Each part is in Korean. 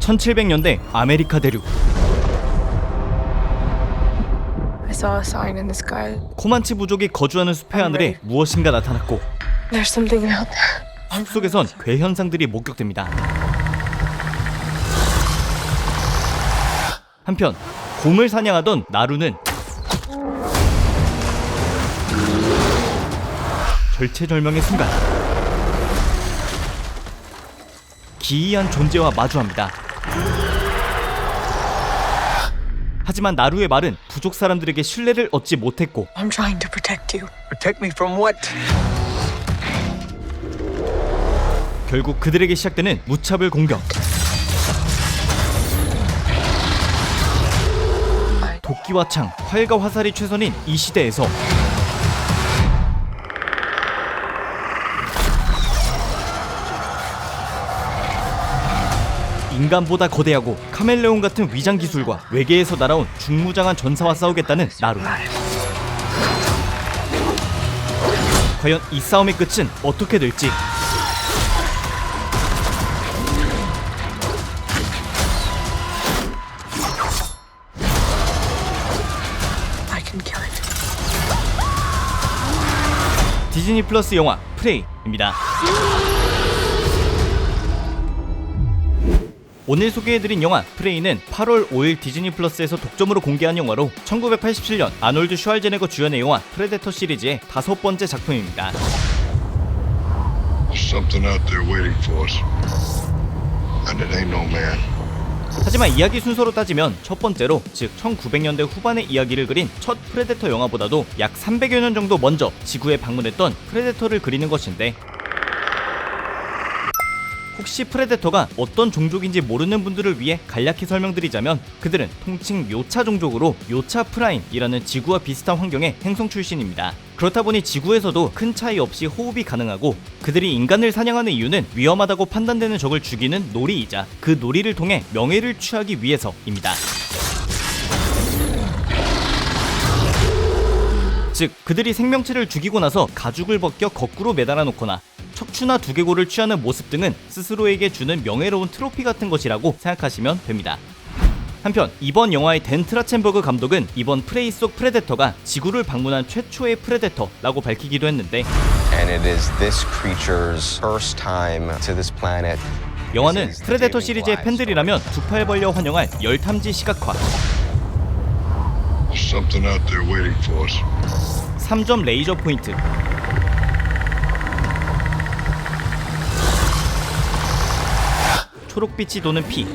1700년대 아메리카 대륙 I saw a sign in the sky. 코만치 부족이 거주하는 숲의 하늘에 무엇인가 나타났고 There's something out there. 숲속에선 괴 현상들이 목격됩니다. 한편 곰을 사냥하던 나루는 절체절명의 순간 기이한 존재와 마주합니다. 하지만 나루의 말은 부족 사람들에게 신뢰를 얻지 못했고 I'm trying to protect you. Protect me from what? 결국 그들에게 시작되는 무차별 공격. 도끼와 창, 활과 화살이 최선인 이 시대에서 인간보다 거대하고 카멜레온 같은 위장 기술과 외계에서 날아온 중무장한 전사와 싸우겠다는 나루. 과연 이 싸움의 끝은 어떻게 될지. 디즈니 플러스 영화 프레이입니다. 오늘 소개해드린 영화 프레이는 8월 5일 디즈니 플러스에서 독점으로 공개한 영화로 1987년 아놀드 슈왈제네거 주연의 영화 프레데터 시리즈의 다섯 번째 작품입니다. 하지만 이야기 순서로 따지면 첫 번째로 즉 1900년대 후반의 이야기를 그린 첫 프레데터 영화보다도 약 300여 년 정도 먼저 지구에 방문했던 프레데터를 그리는 것인데 혹시 프레데터가 어떤 종족인지 모르는 분들을 위해 간략히 설명드리자면 그들은 통칭 요차 종족으로 요차 프라임이라는 지구와 비슷한 환경의 행성 출신입니다. 그렇다 보니 지구에서도 큰 차이 없이 호흡이 가능하고 그들이 인간을 사냥하는 이유는 위험하다고 판단되는 적을 죽이는 놀이이자 그 놀이를 통해 명예를 취하기 위해서입니다. 즉 그들이 생명체를 죽이고 나서 가죽을 벗겨 거꾸로 매달아 놓거나 척추나 두개골을 취하는 모습 등은 스스로에게 주는 명예로운 트로피 같은 것이라고 생각하시면 됩니다. 한편 이번 영화의 댄 트라첸버그 감독은 이번 프레이 속 프레데터가 지구를 방문한 최초의 프레데터라고 밝히기도 했는데. 영화는 프레데터 시리즈의 팬들이라면 두 팔 벌려 환영할 열탐지 시각화 something out there waiting for us. 3점 레이저 포인트. 초록빛이 도는 피.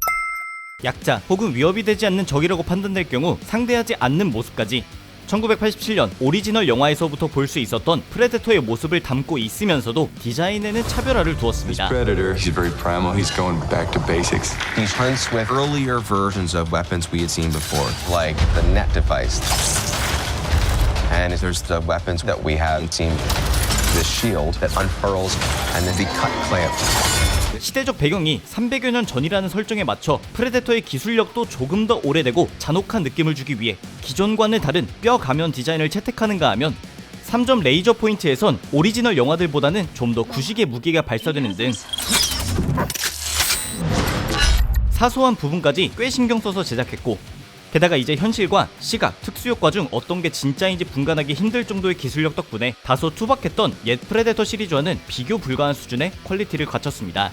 약자 혹은 위협이 되지 않는 적이라고 판단될 경우 상대하지 않는 모습까지 1987년 오리지널 영화에서부터 볼 수 있었던 프레데터의 모습을 담고 있으면서도 디자인에는 차별화를 두었습니다. Predator. He's very primal. He's going back to basics. He hunts with earlier versions of weapons we had seen before, like the net device. And there's the weapons that we haven't seen. The shield that unfurls, and then the cut clamp. 시대적 배경이 300여 년 전이라는 설정에 맞춰 프레데터의 기술력도 조금 더 오래되고 잔혹한 느낌을 주기 위해 기존과는 다른 뼈 가면 디자인을 채택하는가 하면 3점 레이저 포인트에선 오리지널 영화들보다는 좀 더 구식의 무게가 발사되는 등 사소한 부분까지 꽤 신경 써서 제작했고 게다가 이제 현실과 시각, 특수효과 중 어떤 게 진짜인지 분간하기 힘들 정도의 기술력 덕분에 다소 투박했던 옛 프레데터 시리즈와는 비교 불가한 수준의 퀄리티를 갖췄습니다.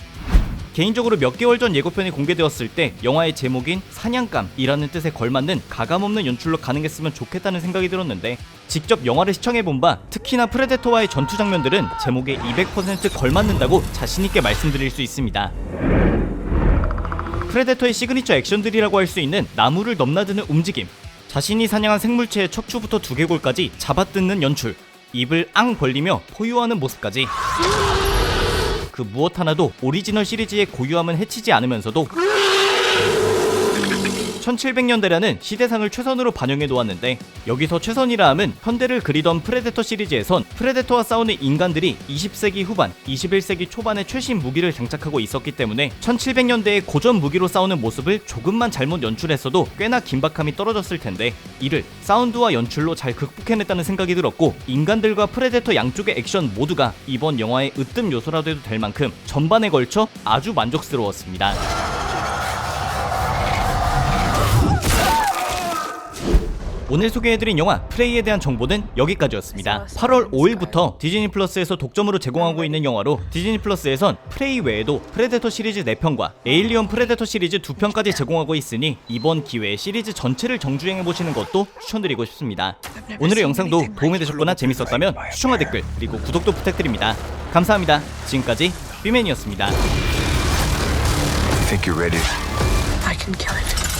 개인적으로 몇 개월 전 예고편이 공개되었을 때 영화의 제목인 사냥감이라는 뜻에 걸맞는 가감없는 연출로 가능했으면 좋겠다는 생각이 들었는데 직접 영화를 시청해본 바 특히나 프레데터와의 전투 장면들은 제목에 200% 걸맞는다고 자신있게 말씀드릴 수 있습니다. 프레데터의 시그니처 액션들이라고 할 수 있는 나무를 넘나드는 움직임, 자신이 사냥한 생물체의 척추부터 두개골까지 잡아뜯는 연출, 입을 앙 벌리며 포효하는 모습까지. 그 무엇 하나도 오리지널 시리즈의 고유함은 해치지 않으면서도 1700년대라는 시대상을 최선으로 반영해 놓았는데 여기서 최선이라 함은 현대를 그리던 프레데터 시리즈에선 프레데터와 싸우는 인간들이 20세기 후반, 21세기 초반에 최신 무기를 장착하고 있었기 때문에 1700년대의 고전 무기로 싸우는 모습을 조금만 잘못 연출했어도 꽤나 긴박함이 떨어졌을 텐데 이를 사운드와 연출로 잘 극복해냈다는 생각이 들었고 인간들과 프레데터 양쪽의 액션 모두가 이번 영화의 으뜸 요소라도 해도 될 만큼 전반에 걸쳐 아주 만족스러웠습니다. 오늘 소개해드린 영화 프레이에 대한 정보는 여기까지였습니다. 8월 5일부터 디즈니 플러스에서 독점으로 제공하고 있는 영화로 디즈니 플러스에선 프레이 외에도 프레데터 시리즈 4편과 에일리언 프레데터 시리즈 2편까지 제공하고 있으니 이번 기회에 시리즈 전체를 정주행해보시는 것도 추천드리고 싶습니다. 오늘의 영상도 도움이 되셨거나 재밌었다면 추천과 댓글 그리고 구독도 부탁드립니다. 감사합니다. 지금까지 삐맨이었습니다. I think you're ready. I can kill it.